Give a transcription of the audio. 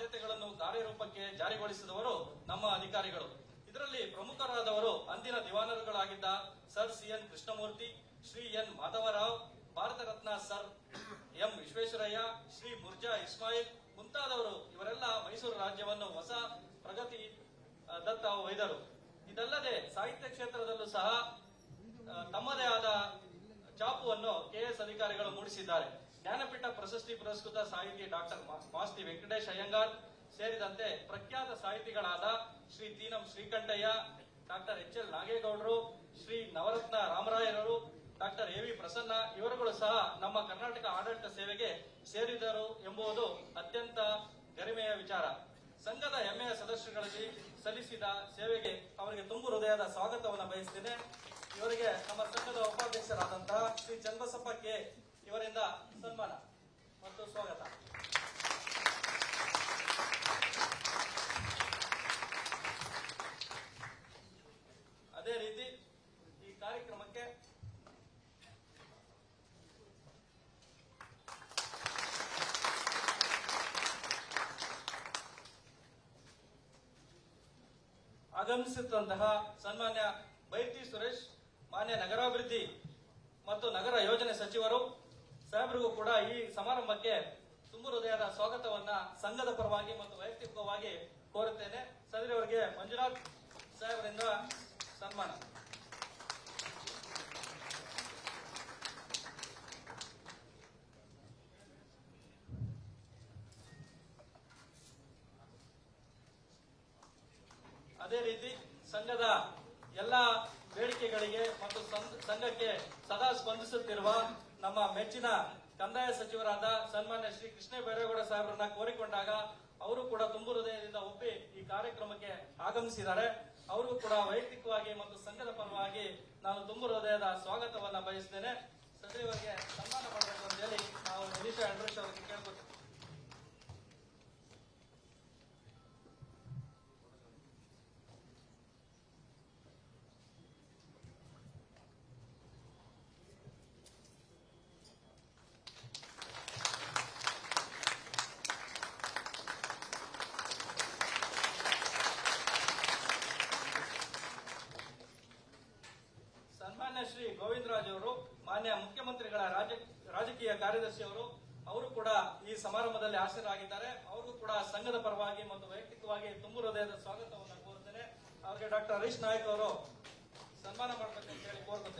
ಆದ್ಯತೆಗಳನ್ನು ಕಾರ್ಯರೂಪಕ್ಕೆ ಜಾರಿಗೊಳಿಸಿದವರು ನಮ್ಮ ಅಧಿಕಾರಿಗಳು. ಇದರಲ್ಲಿ ಪ್ರಮುಖರಾದವರು ಅಂದಿನ ದಿವಾನರುಗಳಾಗಿದ್ದ sir C N Krishnamurthy, Shri N Madhava Rao, Bharat Ratna sir M Visvesvaraya, Shri Mirza Ismail ಮುಂತಾದವರು ಇವರೆಲ್ಲ ಮೈಸೂರು ರಾಜ್ಯವನ್ನು ಹೊಸ ಪ್ರಗತಿ ದತ್ತ ಒಯ್ದರು. ಇದಲ್ಲದೆ ಸಾಹಿತ್ಯ ಕ್ಷೇತ್ರದಲ್ಲೂ ಸಹ ತಮ್ಮದೇ ಆದ ಚಾಪುವನ್ನು ಕೆಎಸ್ ಅಧಿಕಾರಿಗಳು ಮೂಡಿಸಿದ್ದಾರೆ. ಜ್ಞಾನಪೀಠ ಪ್ರಶಸ್ತಿ ಪುರಸ್ಕೃತ ಸಾಹಿತಿ ಡಾಕ್ಟರ್ ಮಾಸ್ತಿ ವೆಂಕಟೇಶ್ ಅಯ್ಯಂಗಾರ್ ಸೇರಿದಂತೆ ಪ್ರಖ್ಯಾತ ಸಾಹಿತಿಗಳಾದ Shri Ti Nam Shrikantaiah, doctor H L ನಾಗೇಗೌಡರು, Shri Navaratna ರಾಮರಾಯರವರು, ಡಾಕ್ಟರ್ ಎ ವಿ ಪ್ರಸನ್ನ ಇವರುಗಳು ಸಹ ನಮ್ಮ ಕರ್ನಾಟಕ ಆಡಳಿತ ಸೇವೆಗೆ ಸೇರಿದರು ಎಂಬುದು ಅತ್ಯಂತ ಗರಿಮೆಯ ವಿಚಾರ. ಸಂಘದ ಹೆಮ್ಮೆಯ ಸದಸ್ಯರುಗಳಲ್ಲಿ ಸಲ್ಲಿಸಿದ ಸೇವೆಗೆ ಅವರಿಗೆ ತುಂಬು ಹೃದಯದ ಸ್ವಾಗತವನ್ನು ಬಯಸ್ತೇನೆ. ಇವರಿಗೆ ನಮ್ಮ ಸಂಘದ ಉಪಾಧ್ಯಕ್ಷರಾದಂತಹ ಶ್ರೀ ಚನ್ನಬಸಪ್ಪ ಕೆ ಇವರಿಂದ ಸನ್ಮಾನ ಮತ್ತು ಸ್ವಾಗತ ಅದೇ ರೀತಿ ಈ ಕಾರ್ಯಕ್ರಮಕ್ಕೆ ಆಗಮಿಸಿದಂತಹ ಸನ್ಮಾನ್ಯ ಬೈಟಿ ಸುರೇಶ್, ಮಾನ್ಯ ನಗರಾಭಿವೃದ್ಧಿ ಮತ್ತು ನಗರ ಯೋಜನೆ ಸಚಿವರು ಸಾಹೇಬರಿಗೂ ಕೂಡ ಈ ಸಮಾರಂಭಕ್ಕೆ ತುಂಬ ಹೃದಯದ ಸ್ವಾಗತವನ್ನ ಸಂಘದ ಪರವಾಗಿ ಮತ್ತು ವೈಯಕ್ತಿಕವಾಗಿ ಕೋರುತ್ತೇನೆ. ಸದರಿಯವರಿಗೆ ಮಂಜುನಾಥ್ ಸಾಹೇಬರಿಂದ ಸನ್ಮಾನ. ಅದೇ ರೀತಿ ಸಂಘದ ಎಲ್ಲ ಬೇಡಿಕೆಗಳಿಗೆ ಮತ್ತು ಸಂಘಕ್ಕೆ ಸದಾ ಸ್ಪಂದಿಸುತ್ತಿರುವ ನಮ್ಮ ಮೆಚ್ಚಿನ ಕಂದಾಯ ಸಚಿವರಾದ ಸನ್ಮಾನ್ಯ ಶ್ರೀ ಕೃಷ್ಣ ಬೈರೇಗೌಡ ಸಾಹೇಬರನ್ನ ಕೋರಿಕೊಂಡಾಗ ಅವರು ಕೂಡ ತುಂಬು ಹೃದಯದಿಂದ ಒಪ್ಪಿ ಈ ಕಾರ್ಯಕ್ರಮಕ್ಕೆ ಆಗಮಿಸಿದ್ದಾರೆ. ಅವರು ಕೂಡ ವೈಯಕ್ತಿಕವಾಗಿ ಮತ್ತು ಸಂಘದ ಪರವಾಗಿ ನಾನು ತುಂಬು ಹೃದಯದ ಸ್ವಾಗತವನ್ನ ಬಯಸ್ತೇನೆ. ಸಚಿವರಿಗೆ ಸನ್ಮಾನ ಮಾಡಬೇಕು ಅಂತ ಹೇಳಿ ನಾವು ನಿರೀಶಾ ಅಂಡ್ರೇಶ್ ಅವರಿಗೆ ಕೇಳ್ಕೊತೀವಿ ಸನ್ಮಾನ್ಯ ಶ್ರೀ ಗೋವಿಂದರಾಜ್ ಅವರು ಮಾನ್ಯ ಮುಖ್ಯಮಂತ್ರಿಗಳ ರಾಜ, ರಾಜಕೀಯ ಕಾರ್ಯದರ್ಶಿ ಅವರು ಅವರು ಕೂಡ ಈ ಸಮಾರಂಭದಲ್ಲಿ ಹಾಜರಾಗಿದ್ದಾರೆ. ಅವರು ಕೂಡ ಸಂಘದ ಪರವಾಗಿ ಮತ್ತು ವೈಯಕ್ತಿಕವಾಗಿ ತುಂಬು ಹೃದಯದ ಸ್ವಾಗತವನ್ನು ಕೋರುತ್ತೇನೆ ಅವರಿಗೆ ಡಾಕ್ಟರ್ ಹರೀಶ್ ನಾಯಕ್ ಅವರು ಸನ್ಮಾನ ಮಾಡಬೇಕಂತ ಹೇಳಿ ಕೋರ್ಕೊತೇನೆ.